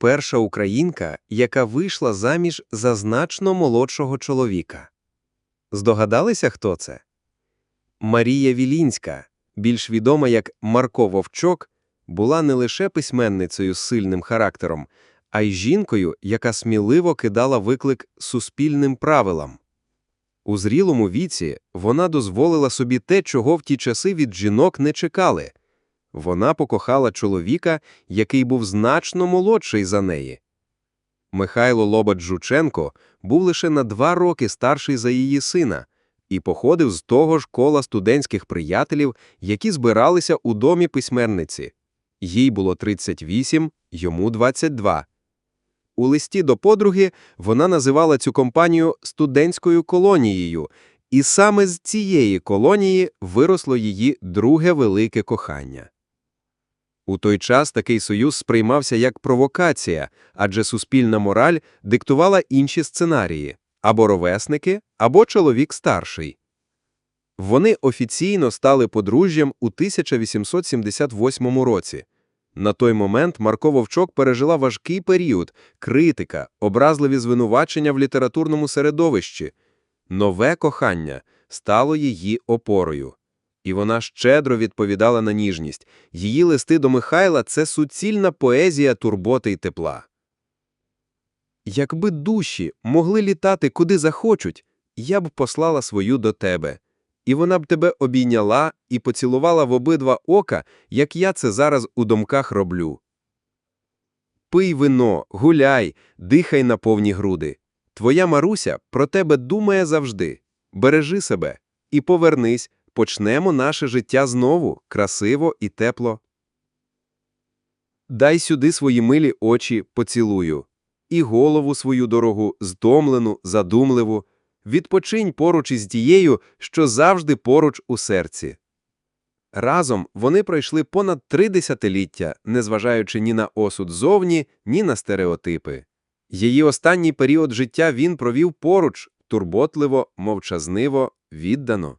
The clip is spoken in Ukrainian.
перша українка, яка вийшла заміж за значно молодшого чоловіка. Здогадалися, хто це? Марія Вілінська, більш відома як Марко Вовчок, була не лише письменницею з сильним характером, а й жінкою, яка сміливо кидала виклик суспільним правилам. У зрілому віці вона дозволила собі те, чого в ті часи від жінок не чекали. Вона покохала чоловіка, який був значно молодший за неї. Михайло Лобач-Жученко був лише на два роки старший за її сина і походив з того ж кола студентських приятелів, які збиралися у домі письменниці. Їй було 38, йому 22. У листі до подруги вона називала цю компанію студентською колонією, і саме з цієї колонії виросло її друге велике кохання. У той час такий союз сприймався як провокація, адже суспільна мораль диктувала інші сценарії – або ровесники, або чоловік старший. Вони офіційно стали подружжям у 1878 році. На той момент Марко Вовчок пережила важкий період – критика, образливі звинувачення в літературному середовищі. Нове кохання стало її опорою. І вона щедро відповідала на ніжність. Її листи до Михайла – це суцільна поезія турботи й тепла. Якби душі могли літати куди захочуть, я б послала свою до тебе. І вона б тебе обійняла і поцілувала в обидва ока, як я це зараз у думках роблю. Пий вино, гуляй, дихай на повні груди. Твоя Маруся про тебе думає завжди. Бережи себе і повернись, почнемо наше життя знову, красиво і тепло. Дай сюди свої милі очі поцілую, і голову свою дорогу, здомлену, задумливу, відпочинь поруч із тією, що завжди поруч у серці. Разом вони пройшли понад три десятиліття, незважаючи ні на осуд зовні, ні на стереотипи. Її останній період життя він провів поруч, турботливо, мовчазниво, віддано.